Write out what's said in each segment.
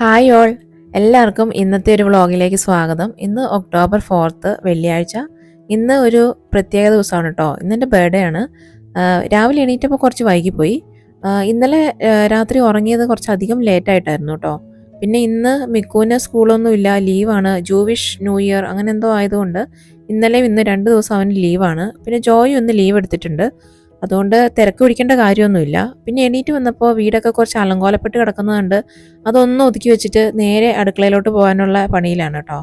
Hi all എല്ലാവർക്കും ഇന്നത്തെ ഒരു വ്ളോഗിലേക്ക് സ്വാഗതം. ഇന്ന് ഒക്ടോബർ ഫോർത്ത് വെള്ളിയാഴ്ച. ഇന്ന് ഒരു പ്രത്യേക ദിവസമാണ് കേട്ടോ ഇന്നെന്റെ ബർത്ത്ഡേ ആണ്. രാവിലെ എണീറ്റപ്പോൾ കുറച്ച് വൈകിപ്പോയി. ഇന്നലെ രാത്രി ഉറങ്ങിയത് കുറച്ചധികം ലേറ്റ് ആയിട്ടായിരുന്നു കേട്ടോ പിന്നെ ഇന്ന് മിക്കൂന സ്കൂളൊന്നും ഇല്ല. ലീവാണ് ജൂവിഷ് ന്യൂ ഇയർ അങ്ങനെ എന്തോ ആയതുകൊണ്ട് ഇന്നലെയും ഇന്ന് രണ്ട് ദിവസം അവന് ലീവാണ് പിന്നെ ജോയും ഇന്ന് ലീവ് എടുത്തിട്ടുണ്ട്. അതുകൊണ്ട് തിരക്ക് പിടിക്കേണ്ട കാര്യമൊന്നുമില്ല. പിന്നെ എണീറ്റ് വന്നപ്പോൾ വീടൊക്കെ കുറച്ച് അലങ്കോലപ്പെട്ട് കിടക്കുന്നതുകൊണ്ട് അതൊന്നും ഒതുക്കി വെച്ചിട്ട് നേരെ അടുക്കളയിലോട്ട് പോകാനുള്ള പണിയിലാണ് കേട്ടോ.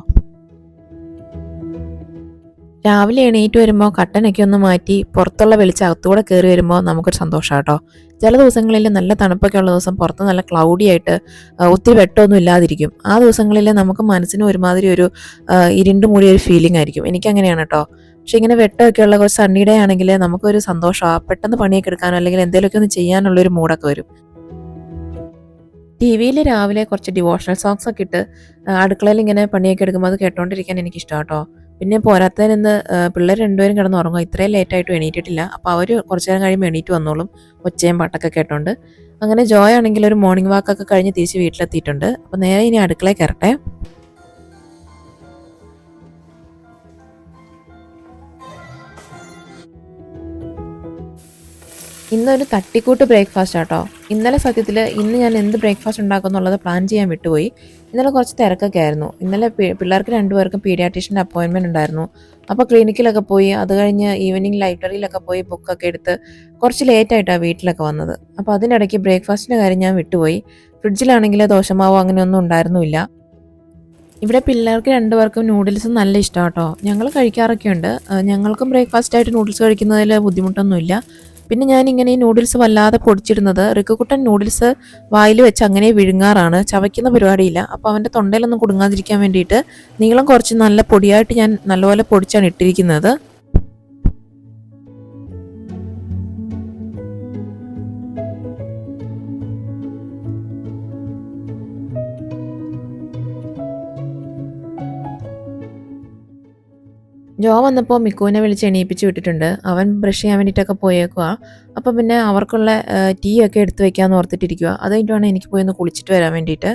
രാവിലെ എണീറ്റ് വരുമ്പോൾ കട്ടനൊക്കെ ഒന്ന് മാറ്റി പുറത്തുള്ള വെളിച്ചം അകത്തൂടെ കയറി വരുമ്പോൾ നമുക്കൊരു സന്തോഷം കേട്ടോ. ചില ദിവസങ്ങളിൽ നല്ല തണുപ്പൊക്കെ ഉള്ള ദിവസം പുറത്ത് നല്ല ക്ലൗഡി ആയിട്ട് ഒത്തിരി വെട്ടമൊന്നും ഇല്ലാതിരിക്കും. ആ ദിവസങ്ങളിൽ നമുക്ക് മനസ്സിന് ഒരുമാതിരി ഒരു ഇരുണ്ട് ഒരു ഫീലിംഗ് ആയിരിക്കും. എനിക്കങ്ങനെയാണ് കേട്ടോ. പക്ഷെ ഇങ്ങനെ വെട്ടമൊക്കെ ഉള്ള കുറച്ച് സണ്ണി ഡേ ആണെങ്കിൽ നമുക്കൊരു സന്തോഷമാണ് പെട്ടെന്ന് പണിയൊക്കെ എടുക്കാനോ അല്ലെങ്കിൽ എന്തെങ്കിലുമൊക്കെ ഒന്ന് ചെയ്യാനുള്ളൊരു മൂഡൊക്കെ വരും. ടി വിയിൽ രാവിലെ കുറച്ച് ഡിവോഷണൽ സോങ്സ് ഒക്കെ ഇട്ട് അടുക്കളയിൽ ഇങ്ങനെ പണിയൊക്കെ എടുക്കുമ്പോൾ അത് കേട്ടോണ്ടിരിക്കാൻ എനിക്ക് ഇഷ്ടം കേട്ടോ. പിന്നെ പോരാത്തതിന് പിള്ളേർ രണ്ടുപേരും കിടന്ന് ഉറങ്ങും. ഇത്രയും ലേറ്റായിട്ടും എണീറ്റിട്ടില്ല. അപ്പോൾ അവർ കുറച്ച് നേരം കഴിയുമ്പോൾ എണീറ്റ് വന്നോളും. ഒച്ചയും പാട്ടൊക്കെ കേട്ടോണ്ട്. അങ്ങനെ ജോയ് ആണെങ്കിൽ ഒരു മോർണിംഗ് വാക്കൊക്കെ കഴിഞ്ഞ് തിരിച്ച് വീട്ടിലെത്തിയിട്ടുണ്ട്. അപ്പോൾ നേരെ ഇനി അടുക്കളയിൽ കയറട്ടെ. ഇന്നൊരു തട്ടിക്കൂട്ട് ബ്രേക്ക്ഫാസ്റ്റ് ആട്ടോ. ഇന്നലെ സത്യത്തിൽ ഇന്ന് ഞാൻ എന്ത് ബ്രേക്ക്ഫാസ്റ്റ് ഉണ്ടാക്കും എന്നുള്ളത് പ്ലാൻ ചെയ്യാൻ വിട്ടുപോയി. ഇന്നലെ കുറച്ച് തിരക്കൊക്കെ ആയിരുന്നു. ഇന്നലെ പിള്ളേർക്ക് രണ്ടുപേർക്കും പീഡിയാട്രീഷ്യന്റെ അപ്പോയിൻമെന്റ് ഉണ്ടായിരുന്നു. അപ്പോൾ ക്ലിനിക്കിലൊക്കെ പോയി അത് കഴിഞ്ഞ് ഈവനിങ് ലൈബ്രറിയിലൊക്കെ പോയി ബുക്കൊക്കെ എടുത്ത് കുറച്ച് ലേറ്റായിട്ടാണ് വീട്ടിലൊക്കെ വന്നത്. അപ്പോൾ അതിനിടയ്ക്ക് ബ്രേക്ക്ഫാസ്റ്റിന്റെ കാര്യം ഞാൻ വിട്ടുപോയി. ഫ്രിഡ്ജിലാണെങ്കിൽ ദോശമാവോ അങ്ങനെയൊന്നും ഉണ്ടായിരുന്നില്ല ഇവിടെ പിള്ളേർക്ക് രണ്ടുപേർക്കും നൂഡിൽസ് നല്ല ഇഷ്ടം കേട്ടോ ഞങ്ങൾ കഴിക്കാറൊക്കെ ഉണ്ട് ഞങ്ങൾക്കും ബ്രേക്ക്ഫാസ്റ്റ് ആയിട്ട് നൂഡിൽസ് കഴിക്കുന്നതിൽ ബുദ്ധിമുട്ടൊന്നുമില്ല. പിന്നെ ഞാൻ ഇങ്ങനെ ഈ നൂഡിൽസ് വല്ലാതെ പൊടിച്ചിടുന്നത്. റിക്കുക്കുട്ടൻ നൂഡിൽസ് വായിൽ വെച്ച് അങ്ങനെ വിഴുങ്ങാറാണ്. ചവയ്ക്കുന്ന പരിപാടിയില്ല. അപ്പോൾ അവന്റെ തൊണ്ടയിലൊന്നും കുടുങ്ങാതിരിക്കാൻ വേണ്ടിയിട്ട് നീളം കുറച്ച് നല്ല പൊടിയായിട്ട് ഞാൻ നല്ലപോലെ പൊടിച്ചാണ് ഇട്ടിരിക്കുന്നത്. ജോ വന്നപ്പോൾ മിക്കുവിനെ വിളിച്ച് എണീപ്പിച്ച് വിട്ടിട്ടുണ്ട്. അവൻ ബ്രഷ് ചെയ്യാൻ വേണ്ടിയിട്ടൊക്കെ പോയേക്കുക അപ്പം പിന്നെ അവർക്കുള്ള ടീ ഒക്കെ എടുത്ത് വെക്കാമെന്ന് ഓർത്തിട്ടിരിക്കുക അത് കഴിഞ്ഞിട്ടാണ് എനിക്ക് പോയി ഒന്ന് കുളിച്ചിട്ട് വരാൻ വേണ്ടിയിട്ട്.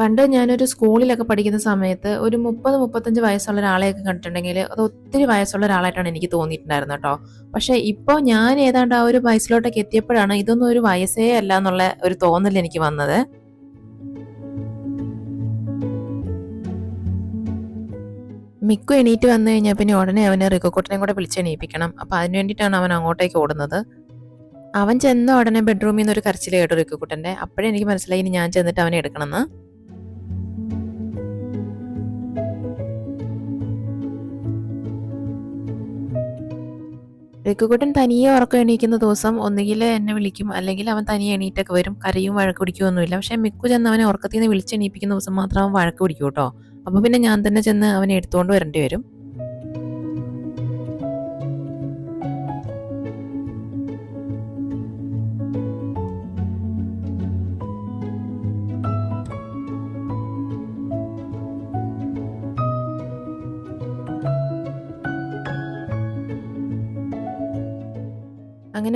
പണ്ട് ഞാനൊരു സ്കൂളിലൊക്കെ പഠിക്കുന്ന സമയത്ത് ഒരു മുപ്പത് മുപ്പത്തഞ്ച് വയസ്സുള്ള ഒരാളെയൊക്കെ കണ്ടിട്ടുണ്ടെങ്കിൽ അത് ഒത്തിരി വയസ്സുള്ള ഒരാളായിട്ടാണ് എനിക്ക് തോന്നിയിട്ടുണ്ടായിരുന്നു കേട്ടോ. പക്ഷേ ഇപ്പോൾ ഞാൻ ഏതാണ്ട് ആ ഒരു വയസ്സിലോട്ടൊക്കെ എത്തിയപ്പോഴാണ് ഇതൊന്നും ഒരു വയസ്സേ അല്ല എന്നുള്ള ഒരു തോന്നൽ എനിക്ക് വന്നത്. മിക്കു എണീറ്റ് വന്നു കഴിഞ്ഞാൽ പിന്നെ ഉടനെ അവനെ റിക്കോക്കോട്ടിനെ കൂടെ വിളിച്ച് എണീപ്പിക്കണം. അപ്പോൾ അതിന് വേണ്ടിയിട്ടാണ് അവൻ അങ്ങോട്ടേക്ക് ഓടുന്നത്. അവൻ ചെന്ന ഉടനെ ബെഡ്റൂമിൽ നിന്ന് ഒരു കരച്ചിൽ കേട്ടു റിക്കോക്കുട്ടന്റെ. അപ്പോഴേ എനിക്ക് മനസ്സിലായി ഇനി ഞാൻ ചെന്നിട്ട് അവനെ എടുക്കണമെന്ന്. റിക്കുക്കുട്ടൻ തനിയെ ഉറക്കം എണീക്കുന്ന ദിവസം ഒന്നുകിൽ എന്നെ വിളിക്കും അല്ലെങ്കിൽ അവൻ തനിയെ എണീറ്റൊക്കെ വരും. കരയും വഴക്ക് പിടിക്കുകയൊന്നുമില്ല. പക്ഷേ മിക്കു ചെന്ന് അവനെ ഉറക്കത്തിൽ നിന്ന് വിളിച്ച് എണീപ്പിക്കുന്ന ദിവസം മാത്രം അവൻ വഴക്ക് പിടിക്കും കേട്ടോ. അപ്പോൾ പിന്നെ ഞാൻ തന്നെ ചെന്ന് അവനെ എടുത്തുകൊണ്ട് വരേണ്ടി വരും.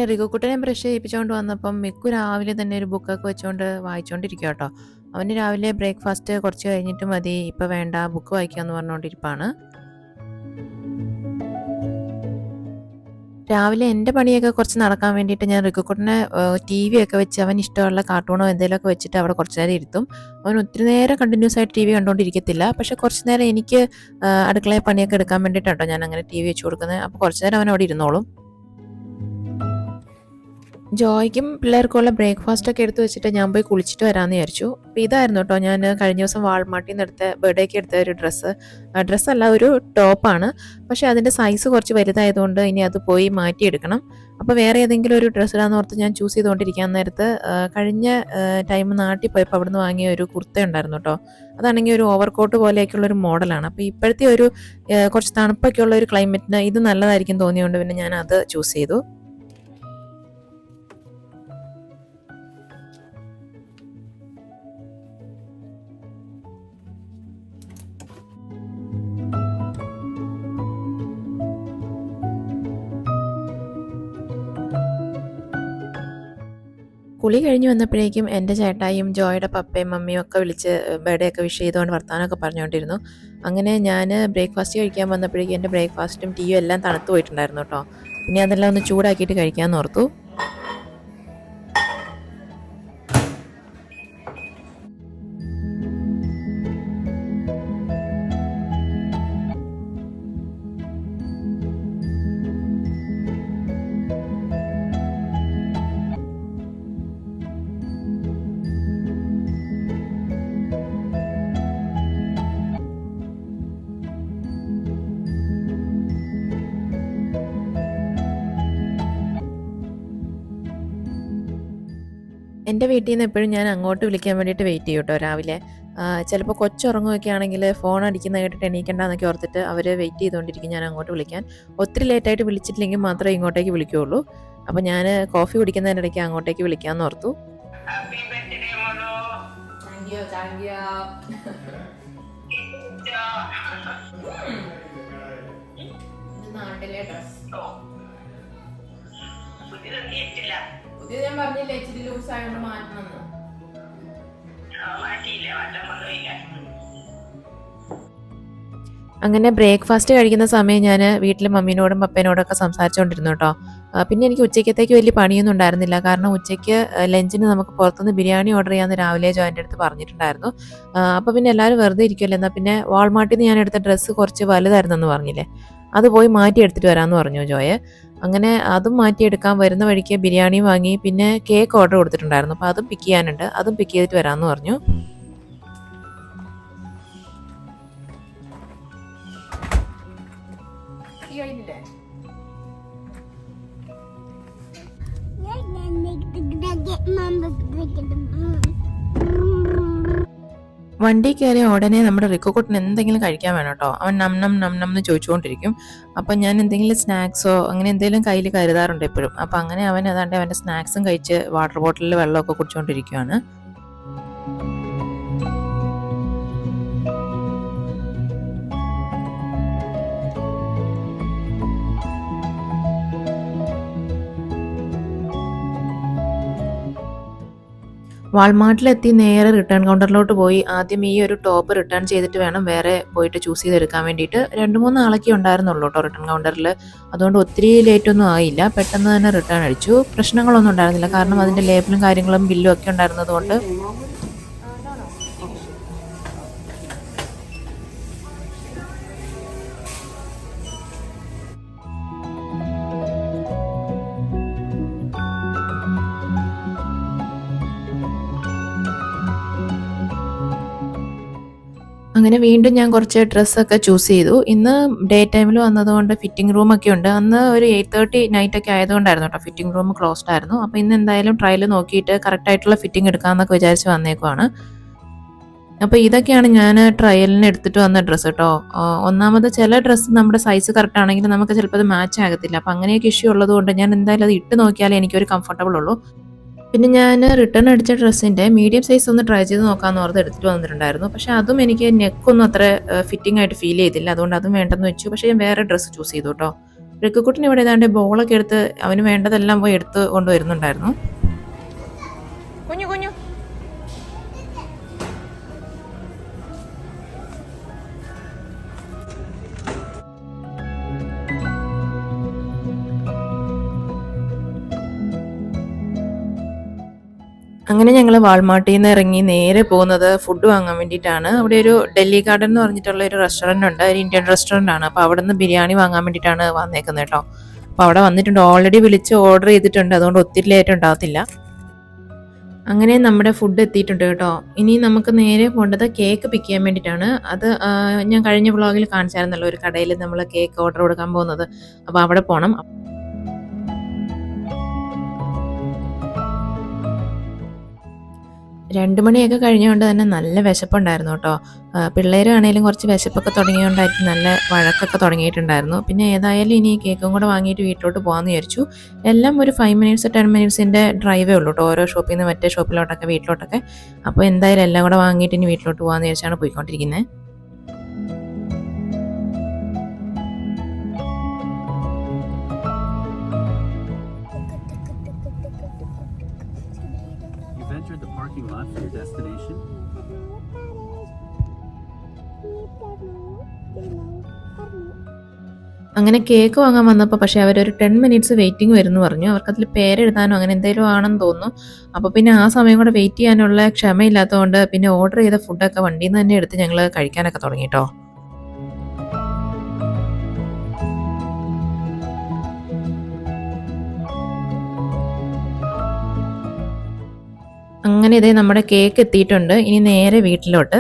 അങ്ങനെ റിഗുക്കുട്ടനെ ബ്രഷ് ചെയ്യിപ്പിച്ചുകൊണ്ട് വന്നപ്പം മിക്കു രാവിലെ തന്നെ ഒരു ബുക്കൊക്കെ വെച്ചുകൊണ്ട് വായിച്ചുകൊണ്ടിരിക്കുക കേട്ടോ അവന് രാവിലെ ബ്രേക്ക്ഫാസ്റ്റ് കുറച്ച് കഴിഞ്ഞിട്ട് മതി. ഇപ്പം വേണ്ട ബുക്ക് വായിക്കാമെന്ന് പറഞ്ഞുകൊണ്ടിരിപ്പാണ് രാവിലെ എന്റെ പണിയൊക്കെ കുറച്ച് നടക്കാൻ വേണ്ടിയിട്ട് ഞാൻ റിക്കുക്കുട്ടനെ ടി വി ഒക്കെ വെച്ച് അവൻ ഇഷ്ടമുള്ള കാർട്ടൂണോ എന്തെങ്കിലുമൊക്കെ വെച്ചിട്ട് അവിടെ കുറച്ച് നേരം ഇരുത്തും. അവൻ ഒത്തിരി നേരം കണ്ടിന്യൂസ് ആയിട്ട് ടി വി കണ്ടുകൊണ്ടിരിക്കത്തില്ല പക്ഷെ കുറച്ച് നേരം എനിക്ക് അടുക്കളയിൽ പണിയൊക്കെ എടുക്കാൻ വേണ്ടിയിട്ടാണ് ഞാൻ അങ്ങനെ ടി വി വെച്ച് കൊടുക്കുന്നത് അപ്പോൾ കുറച്ച് നേരം അവൻ അവിടെ ഇരുന്നോളും. ജോയ്ക്കും പിള്ളേർക്കുള്ള ബ്രേക്ക്ഫാസ്റ്റ് ഒക്കെ എടുത്ത് വെച്ചിട്ട് ഞാൻ പോയി കുളിച്ചിട്ട് വരാമെന്ന് വിചാരിച്ചു. അപ്പോൾ ഇതായിരുന്നു കേട്ടോ ഞാൻ കഴിഞ്ഞ ദിവസം വാൾമാർട്ടിൽ നിന്ന് എടുത്ത ബർത്ത്ഡേക്ക് എടുത്ത ഒരു ഡ്രസ്സ് ഡ്രസ്സല്ല ഒരു ടോപ്പാണ് പക്ഷേ അതിന്റെ സൈസ് കുറച്ച് വലുതായതുകൊണ്ട് ഇനി അത് പോയി മാറ്റിയെടുക്കണം. അപ്പോൾ വേറെ ഏതെങ്കിലും ഒരു ഡ്രസ്സ് ഇടാന്ന് ഓർത്ത് ഞാൻ ചൂസ് ചെയ്തുകൊണ്ടിരിക്കാൻ നേരത്ത് കഴിഞ്ഞ ടൈം നാട്ടിൽ പോയപ്പോൾ അവിടുന്ന് വാങ്ങിയ ഒരു കുർത്ത ഉണ്ടായിരുന്നു കേട്ടോ അതാണെങ്കിൽ ഒരു ഓവർ കോട്ട് പോലെയൊക്കെയുള്ള ഒരു മോഡലാണ് അപ്പോൾ ഇപ്പോഴത്തെ ഒരു കുറച്ച് തണുപ്പൊക്കെ ഉള്ള ഒരു ക്ലൈമറ്റിന് ഇത് നല്ലതായിരിക്കും തോന്നിയതുകൊണ്ട് പിന്നെ ഞാൻ അത് ചൂസ് ചെയ്തു. കുളി കഴിഞ്ഞ് വന്നപ്പോഴേക്കും എന്റെ ചേട്ടായും ജോയുടെ പപ്പയും മമ്മിയും ഒക്കെ വിളിച്ച് ബർത്ത്ഡേ ഒക്കെ വിഷ് ചെയ്തുകൊണ്ട് വർത്താനമൊക്കെ പറഞ്ഞുകൊണ്ടിരുന്നു. അങ്ങനെ ഞാൻ ബ്രേക്ക്ഫാസ്റ്റ് കഴിക്കാൻ വന്നപ്പോഴേക്കും എന്റെ ബ്രേക്ക്ഫാസ്റ്റും ടീയും എല്ലാം തണുത്ത് പോയിട്ടുണ്ടായിരുന്നു കേട്ടോ. പിന്നെ അതെല്ലാം ഒന്ന് ചൂടാക്കിയിട്ട് കഴിക്കാമെന്ന് ഓർത്തു. എന്റെ വീട്ടിൽ നിന്ന് എപ്പോഴും ഞാൻ അങ്ങോട്ട് വിളിക്കാൻ വേണ്ടിയിട്ട് വെയിറ്റ് ചെയ്യും കേട്ടോ രാവിലെ. ചിലപ്പോൾ കൊച്ചുറങ്ങുമൊക്കെ ആണെങ്കിൽ ഫോൺ അടിക്കുന്ന കേട്ടിട്ട് എണീക്കണ്ടെന്നൊക്കെ ഓർത്തിട്ട് അവർ വെയിറ്റ് ചെയ്തുകൊണ്ടിരിക്കും ഞാൻ അങ്ങോട്ട് വിളിക്കാൻ. ഒത്തിരി ലേറ്റായിട്ട് വിളിച്ചിട്ടില്ലെങ്കിൽ മാത്രമേ ഇങ്ങോട്ടേക്ക് വിളിക്കുകയുള്ളൂ അപ്പോൾ ഞാൻ കോഫി കുടിക്കുന്നതിന്റെ ഇടയ്ക്ക് അങ്ങോട്ടേക്ക് വിളിക്കാമെന്ന് ഓർത്തു. നാട്ടിലെ ഡ്രസ് പുതിയ ഞാൻ പറഞ്ഞില്ല ഇച്ചിരി ലൂസ് ആയതുകൊണ്ട് മാറ്റണമെന്ന് മാറ്റിയില്ല? മാറ്റാൻ അങ്ങനെ ബ്രേക്ക്ഫാസ്റ്റ് കഴിക്കുന്ന സമയം ഞാൻ വീട്ടിൽ മമ്മീനോടും പപ്പേനോടും ഒക്കെ സംസാരിച്ചുകൊണ്ടിരുന്നു കേട്ടോ പിന്നെ എനിക്ക് ഉച്ചയ്ക്കത്തേക്ക് വലിയ പണിയൊന്നും ഉണ്ടായിരുന്നില്ല. കാരണം ഉച്ചയ്ക്ക് ലഞ്ചിന് നമുക്ക് പുറത്തുനിന്ന് ബിരിയാണി ഓർഡർ ചെയ്യാമെന്ന് രാവിലെ ജോയിന്റെ അടുത്ത് പറഞ്ഞിട്ടുണ്ടായിരുന്നു. അപ്പോൾ പിന്നെ എല്ലാവരും വെറുതെ ഇരിക്കുമല്ലോ എന്നാൽ പിന്നെ വാൾമാർട്ടിൽ നിന്ന് ഞാൻ എടുത്ത ഡ്രസ്സ് കുറച്ച് വലുതായിരുന്നു എന്ന് പറഞ്ഞില്ലേ? അത് പോയി മാറ്റിയെടുത്തിട്ട് വരാമെന്ന് പറഞ്ഞു ജോയെ. അങ്ങനെ അതും മാറ്റിയെടുക്കാൻ വരുന്ന വഴിക്ക് ബിരിയാണി വാങ്ങി പിന്നെ കേക്ക് ഓർഡർ കൊടുത്തിട്ടുണ്ടായിരുന്നു. അപ്പോൾ അതും പിക്ക് ചെയ്യാനുണ്ട്. അതും പിക്ക് ചെയ്തിട്ട് വരാമെന്ന് പറഞ്ഞു. വണ്ടി കയറിയ ഉടനെ നമ്മുടെ റിക്കുക്കുട്ടൻ എന്തെങ്കിലും കഴിക്കാൻ വേണം കേട്ടോ. അവൻ നം നം നം നം എന്ന് ചോദിച്ചുകൊണ്ടിരിക്കും. അപ്പം ഞാൻ എന്തെങ്കിലും സ്നാക്സോ അങ്ങനെ എന്തെങ്കിലും കയ്യിൽ കരുതാറുണ്ട് എപ്പോഴും. അപ്പം അങ്ങനെ അവൻ അതാണ്ട് അവന്റെ സ്നാക്സും കഴിച്ച് വാട്ടർ ബോട്ടിലിൽ വെള്ളമൊക്കെ കുടിച്ചുകൊണ്ടിരിക്കുകയാണ് വാൾമാർട്ടിലെത്തി നേരെ റിട്ടേൺ കൗണ്ടറിലോട്ട് പോയി. ആദ്യം ഈ ഒരു ടോപ്പ് റിട്ടേൺ ചെയ്തിട്ട് വേണം വേറെ പോയിട്ട് ചൂസ് ചെയ്തെടുക്കാൻ വേണ്ടിയിട്ട്. രണ്ട് മൂന്ന് ആളൊക്കെ ഉണ്ടായിരുന്നുള്ളൂ കേട്ടോ റിട്ടേൺ കൗണ്ടറിൽ അതുകൊണ്ട് ഒത്തിരി ലേറ്റ് ഒന്നും ആയില്ല. പെട്ടെന്ന് തന്നെ റിട്ടേൺ അടിച്ചു. പ്രശ്നങ്ങളൊന്നും ഉണ്ടായിരുന്നില്ല. കാരണം അതിന്റെ ലേബലും കാര്യങ്ങളും ബില്ലും ഒക്കെ ഉണ്ടായിരുന്നത് അങ്ങനെ വീണ്ടും ഞാൻ കുറച്ച് ഡ്രസ്സൊക്കെ ചൂസ് ചെയ്തു. ഇന്ന് ഡേ ടൈമിൽ വന്നതുകൊണ്ട് ഫിറ്റിംഗ് റൂമൊക്കെ ഉണ്ട്. അന്ന് ഒരു എയ്റ്റ് തേർട്ടി നൈറ്റൊക്കെ ആയതുകൊണ്ടായിരുന്നു കേട്ടോ ഫിറ്റിംഗ് റൂം ക്ലോസ്ഡ് ആയിരുന്നു. അപ്പോൾ ഇന്ന് എന്തായാലും ട്രയൽ നോക്കിയിട്ട് കറക്റ്റ് ആയിട്ടുള്ള ഫിറ്റിംഗ് എടുക്കാമെന്നൊക്കെ വിചാരിച്ച് വന്നേക്കുവാണ്. അപ്പോൾ ഇതൊക്കെയാണ് ഞാൻ ട്രയലിന് എടുത്തിട്ട് വന്ന ഡ്രസ്സ് കേട്ടോ. ഒന്നാമത് ചില ഡ്രസ്സ് നമ്മുടെ സൈസ് കറക്റ്റ് ആണെങ്കിൽ നമുക്ക് ചിലപ്പോൾ അത് മാച്ച് ആകത്തില്ല. അപ്പോൾ അങ്ങനെയൊക്കെ ഇഷ്യൂ ഉള്ളതുകൊണ്ട് ഞാൻ എന്തായാലും അത് ഇട്ട് നോക്കിയാലേ എനിക്കൊരു കംഫർട്ടബിൾ ഉള്ളൂ. പിന്നെ ഞാൻ റിട്ടേൺ അടിച്ച ഡ്രസ്സിന്റെ മീഡിയം സൈസ് ഒന്ന് ട്രൈ ചെയ്ത് നോക്കാമെന്ന് ഓർത്ത് എടുത്തിട്ട് വന്നിട്ടുണ്ടായിരുന്നു. പക്ഷേ അതും എനിക്ക് നെക്കൊന്നും അത്ര ഫിറ്റിംഗ് ആയിട്ട് ഫീൽ ചെയ്തില്ല. അതുകൊണ്ട് അതും വേണ്ടെന്ന് വെച്ചു. പക്ഷേ ഞാൻ വേറെ ഡ്രസ്സ് ചൂസ് ചെയ്തു കേട്ടോ. റിക്കുക്കുട്ടിന് ഇവിടെ ഏതാണ്ട് ബോളൊക്കെ എടുത്ത് അവന് വേണ്ടതെല്ലാം പോയി എടുത്ത് കൊണ്ടുവരുന്നുണ്ടായിരുന്നു. അങ്ങനെ ഞങ്ങൾ വാൾമാർട്ടിൽ നിന്ന് ഇറങ്ങി നേരെ പോകുന്നത് ഫുഡ് വാങ്ങാൻ വേണ്ടിയിട്ടാണ്. അവിടെ ഒരു ഡൽഹി ഗാർഡൻ എന്ന് പറഞ്ഞിട്ടുള്ള ഒരു റെസ്റ്റോറന്റ് ഉണ്ട്. ഒരു ഇന്ത്യൻ റെസ്റ്റോറന്റ് ആണ്. അപ്പോൾ അവിടെ നിന്ന് ബിരിയാണി വാങ്ങാൻ വേണ്ടിയിട്ടാണ് വന്നേക്കുന്നത് കേട്ടോ. അപ്പോൾ അവിടെ വന്നിട്ടുണ്ട്. ഓൾറെഡി വിളിച്ച് ഓർഡർ ചെയ്തിട്ടുണ്ട്. അതുകൊണ്ട് ഒത്തിരി ലേറ്റ് ഉണ്ടാകത്തില്ല. അങ്ങനെ നമ്മുടെ ഫുഡ് എത്തിയിട്ടുണ്ട് കേട്ടോ. ഇനി നമുക്ക് നേരെ പോകേണ്ടത് കേക്ക് പിക്ക് ചെയ്യാൻ വേണ്ടിയിട്ടാണ്. അത് ഞാൻ കഴിഞ്ഞ വ്ളോഗിൽ കാണിച്ചായിരുന്നല്ലോ ഒരു കടയിൽ നമ്മൾ കേക്ക് ഓർഡർ കൊടുക്കാൻ പോകുന്നത്. അപ്പോൾ അവിടെ പോകണം രണ്ട് മണിയൊക്കെ കഴിഞ്ഞുകൊണ്ട് തന്നെ നല്ല വിശപ്പുണ്ടായിരുന്നു കേട്ടോ. പിള്ളേരാണേലും കുറച്ച് വിശപ്പൊക്കെ തുടങ്ങിയതുകൊണ്ടായിരിക്കും നല്ല വഴക്കൊക്കെ തുടങ്ങിയിട്ടുണ്ടായിരുന്നു. പിന്നെ ഏതായാലും ഇനി കേക്കും കൂടെ വാങ്ങിയിട്ട് വീട്ടിലോട്ട് പോകാമെന്ന് വിചാരിച്ചു. എല്ലാം ഒരു ഫൈവ് മിനിറ്റ്സ് ടെൻ മിനിറ്റ്സിന്റെ ഡ്രൈവേ ഉള്ളൂ കേട്ടോ. ഓരോ ഷോപ്പിൽ നിന്ന് മറ്റേ ഷോപ്പിലോട്ടൊക്കെ വീട്ടിലോട്ടൊക്കെ. അപ്പോൾ എന്തായാലും എല്ലാം കൂടെ വാങ്ങിയിട്ട് ഇനി വീട്ടിലോട്ട് പോകാമെന്ന് വിചാരിച്ചാണ് പോയിക്കൊണ്ടിരിക്കുന്നത് അങ്ങനെ കേക്ക് വാങ്ങാൻ വന്നപ്പോൾ പക്ഷേ അവരൊരു ടെൻ മിനിറ്റ്സ് വെയിറ്റിംഗ് വരുമെന്ന് പറഞ്ഞു. അവർക്കതിൽ പേരെഴുതാനോ അങ്ങനെ എന്തെങ്കിലും ആണെന്ന് തോന്നുന്നു. അപ്പോൾ പിന്നെ ആ സമയം കൂടെ വെയിറ്റ് ചെയ്യാനുള്ള ക്ഷമയില്ലാത്തതുകൊണ്ട് പിന്നെ ഓർഡർ ചെയ്ത ഫുഡൊക്കെ വണ്ടിയിൽ നിന്ന് തന്നെ എടുത്ത് ഞങ്ങൾ കഴിക്കാനൊക്കെ തുടങ്ങി കേട്ടോ അങ്ങനെ ഇതേ നമ്മുടെ കേക്ക് എത്തിയിട്ടുണ്ട്. ഇനി നേരെ വീട്ടിലോട്ട്.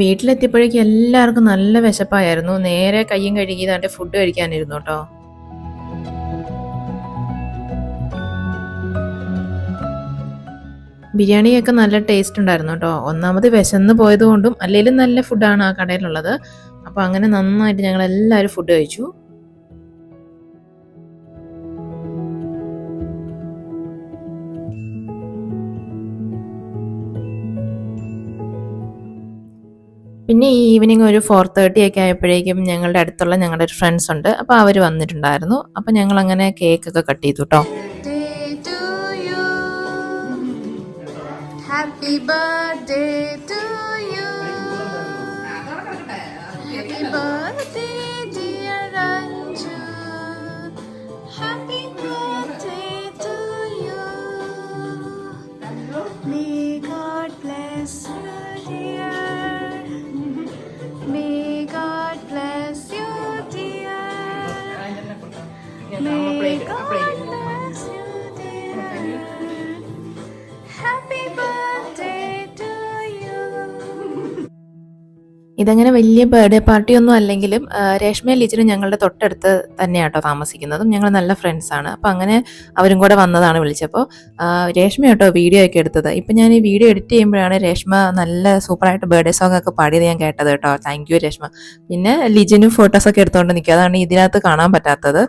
വീട്ടിലെത്തിയപ്പോഴേക്കും എല്ലാവർക്കും നല്ല വിശപ്പായിരുന്നു. നേരെ കയ്യും കഴുകി താന്റെ ഫുഡ് കഴിക്കാനിരുന്നു കേട്ടോ. ബിരിയാണിയൊക്കെ നല്ല ടേസ്റ്റ് ഉണ്ടായിരുന്നു കേട്ടോ. ഒന്നാമത് വിശന്ന് പോയത് കൊണ്ടും അല്ലെങ്കിലും നല്ല ഫുഡാണ് ആ കടയിലുള്ളത്. അപ്പോൾ അങ്ങനെ നന്നായിട്ട് ഞങ്ങൾ എല്ലാവരും ഫുഡ് കഴിച്ചു. പിന്നെ ഈ ഈവനിങ് ഒരു ഫോർ തേർട്ടി ഒക്കെ ആയപ്പോഴേക്കും ഞങ്ങളുടെ അടുത്തുള്ള ഞങ്ങളുടെ ഒരു ഫ്രണ്ട്സ് ഉണ്ട്. അപ്പോൾ അവർ വന്നിട്ടുണ്ടായിരുന്നു. അപ്പോൾ ഞങ്ങൾ അങ്ങനെ കേക്ക് ഒക്കെ കട്ട് ചെയ്തു കേട്ടോ ഹാപ്പി to ഇതങ്ങനെ വലിയ ബർത്ത്ഡേ പാർട്ടി ഒന്നും അല്ലെങ്കിലും രേഷ്മയും ലിജിനും ഞങ്ങളുടെ തൊട്ടടുത്ത് തന്നെയാട്ടോ താമസിക്കുന്നതും. ഞങ്ങൾ നല്ല ഫ്രണ്ട്സ് ആണ്. അപ്പം അങ്ങനെ അവരും കൂടെ വന്നതാണ് വിളിച്ചപ്പോൾ രേഷ്മ കേട്ടോ വീഡിയോ ഒക്കെ എടുത്തത്. ഇപ്പം ഞാൻ ഈ വീഡിയോ എഡിറ്റ് ചെയ്യുമ്പോഴാണ് രേഷ്മ നല്ല സൂപ്പറായിട്ട് ബർത്ത്ഡേ സോങ് ഒക്കെ പാടിയത് ഞാൻ കേട്ടത് കേട്ടോ താങ്ക് യു രേഷ്മ. പിന്നെ ലിജിനും ഫോട്ടോസൊക്കെ എടുത്തുകൊണ്ട് നിൽക്കുക അതാണ് ഇതിനകത്ത് കാണാൻ പറ്റാത്തത്.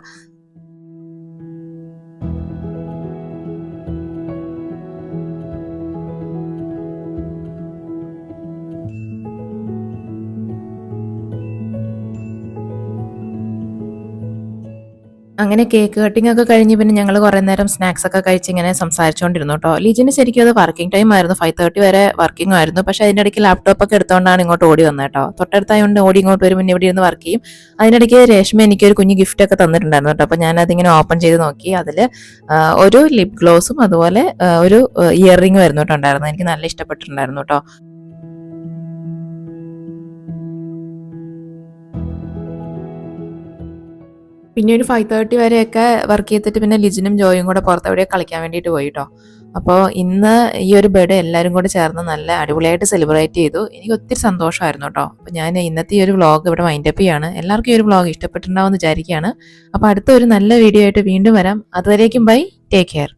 അങ്ങനെ കേക്ക് കട്ടിംഗ് ഒക്കെ കഴിഞ്ഞ് പിന്നെ ഞങ്ങൾ കുറേ നേരം സ്നാക്സ് ഒക്കെ കഴിച്ച് ഇങ്ങനെ സംസാരിച്ചുകൊണ്ടിരുന്നു കേട്ടോ ലിജിന് ശരിക്കും അത് വർക്കിംഗ് ടൈം ആയിരുന്നു. ഫൈവ് തേർട്ടി വരെ വർക്കിംഗ് ആയിരുന്നു. പക്ഷെ അതിന്റെ ഇടയ്ക്ക് ലാപ്ടോപ്പ് ഒക്കെ എടുത്തുകൊണ്ടാണ് ഇങ്ങോട്ട് ഓടി വന്നത് കേട്ടോ തൊട്ടടുത്തായതുകൊണ്ട് ഓടി ഇങ്ങോട്ട് വരും. പിന്നെ ഇവിടെ ഇരുന്ന് വർക്ക് ചെയ്യും. അതിനിടയ്ക്ക് രേഷ്മ എനിക്ക് ഒരു കുഞ്ഞ് ഗിഫ്റ്റ് ഒക്കെ തന്നിട്ടുണ്ടായിരുന്നു കേട്ടോ അപ്പോൾ ഞാൻ അതിങ്ങനെ ഓപ്പൺ ചെയ്ത് നോക്കി. അതിൽ ഒരു ലിപ് ഗ്ലോസും അതുപോലെ ഒരു ഇയർ റിംഗ് വരുന്നു കേട്ടോ ഉണ്ടായിരുന്നു എനിക്ക് നല്ല ഇഷ്ടപ്പെട്ടിട്ടുണ്ടായിരുന്നു കേട്ടോ പിന്നെ ഒരു ഫൈവ് തേർട്ടി വരെയൊക്കെ വർക്ക് ചെയ്തിട്ട് പിന്നെ ലിജിനും ജോയും കൂടെ പുറത്ത് എവിടെയോ കളിക്കാൻ വേണ്ടിയിട്ട് പോയി കേട്ടോ അപ്പോൾ ഇന്ന് ഈ ഒരു ബർത്ത്ഡേ എല്ലാവരും കൂടെ ചേർന്ന് നല്ല അടിപൊളിയായിട്ട് സെലിബ്രേറ്റ് ചെയ്തു. എനിക്ക് ഒത്തിരി സന്തോഷമായിരുന്നു കേട്ടോ അപ്പോൾ ഞാൻ ഇന്നത്തെ ഈ ഒരു വ്ളോഗ് ഇവിടെ വൈൻഡപ്പ് ചെയ്യാണ്. എല്ലാവർക്കും ഈ ഒരു വ്ളോഗ് ഇഷ്ടപ്പെട്ടിട്ടുണ്ടാവും എന്ന് വിചാരിക്കുകയാണ്. അപ്പോൾ അടുത്ത ഒരു നല്ല വീഡിയോ ആയിട്ട് വീണ്ടും വരാം. അതുവരേക്കും ബൈ ടേക്ക് കെയർ